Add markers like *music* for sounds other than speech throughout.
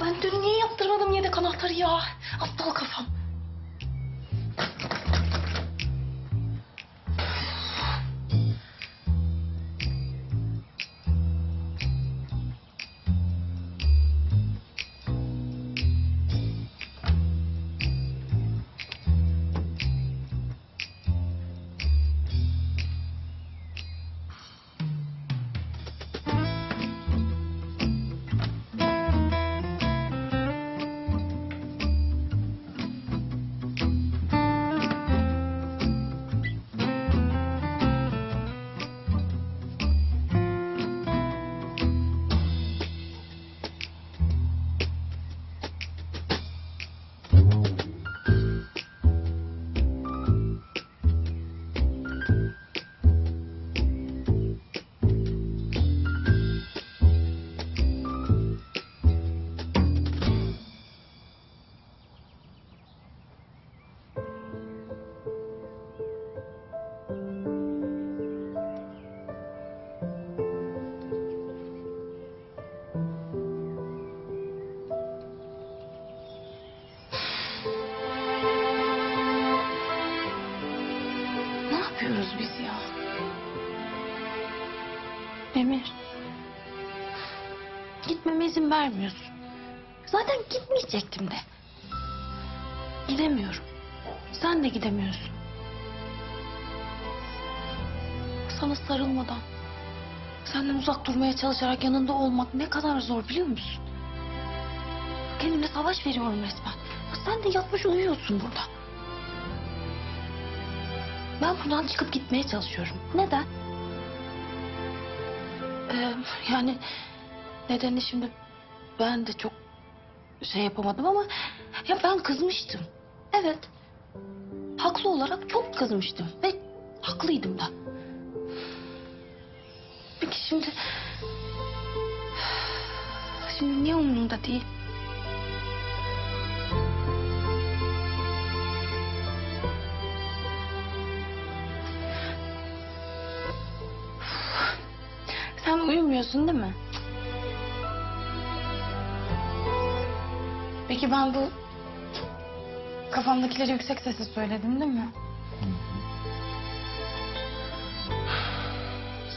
Ben dün niye yaptırmadım yedek anahtarı ya? Aptal kafam. Yapıyoruz biz ya? Emir. Gitmeme izin vermiyorsun. Zaten gitmeyecektim de. Gidemiyorum. Sen de gidemiyorsun. Sana sarılmadan, senden uzak durmaya çalışarak yanında olmak ne kadar zor biliyor musun? Kendime savaş veriyorum resmen. Sen de yatmış uyuyorsun burada. Ben buradan çıkıp gitmeye çalışıyorum. Neden? Ee, yani nedeni şimdi ben de çok şey yapamadım ama ya ben kızmıştım. Evet. Haklı olarak çok kızmıştım ve haklıydım da. Peki şimdi şimdi niye umurumda değil? Uyumuyorsun değil mi? Peki ben bu kafamdakileri yüksek sesle söyledim değil mi? *sighs*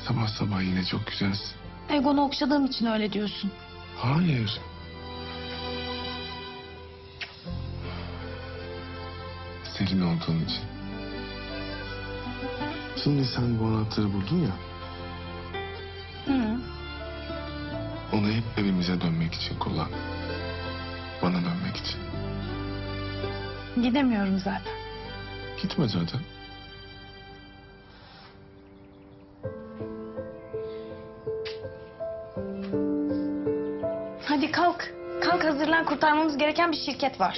Sabah sabah yine çok güzelsin. Egonu okşadığım için öyle diyorsun. Hayır. Senin olduğun için. Şimdi sen bu anahtarı buldun ya. Hı. Onu hep evimize dönmek için kullan. Bana dönmek için. Gidemiyorum zaten. Gitme zaten. Hadi kalk. Kalk hazırlan kurtarmamız gereken bir şirket var.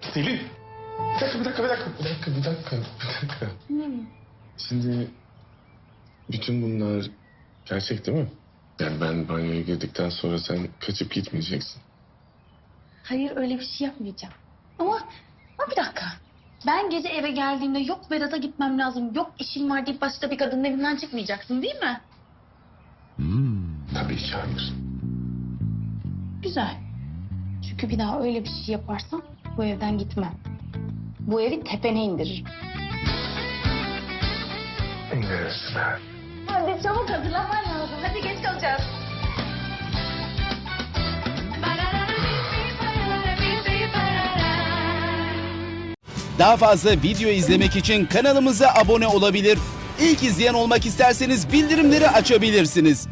Selin. Bir dakika, bir dakika, bir dakika, bir dakika, bir dakika, bir dakika. Şimdi bütün bunlar gerçek değil mi? Yani ben banyoya girdikten sonra sen kaçıp gitmeyeceksin. Hayır öyle bir şey yapmayacağım. Ama, ama bir dakika. Ben gece eve geldiğimde yok Vedat'a gitmem lazım, yok işim var deyip başka bir kadının evinden çıkmayacaksın değil mi? Tabii ki hayır. Güzel. Çünkü bir daha öyle bir şey yaparsam bu evden gitmem. Bu evi tepene indiririm. İndirirsin ha. Hadi çabuk hazırlanman lazım. Hadi geç kalacağız. Daha fazla video izlemek için kanalımıza abone olabilir. İlk izleyen olmak isterseniz bildirimleri açabilirsiniz.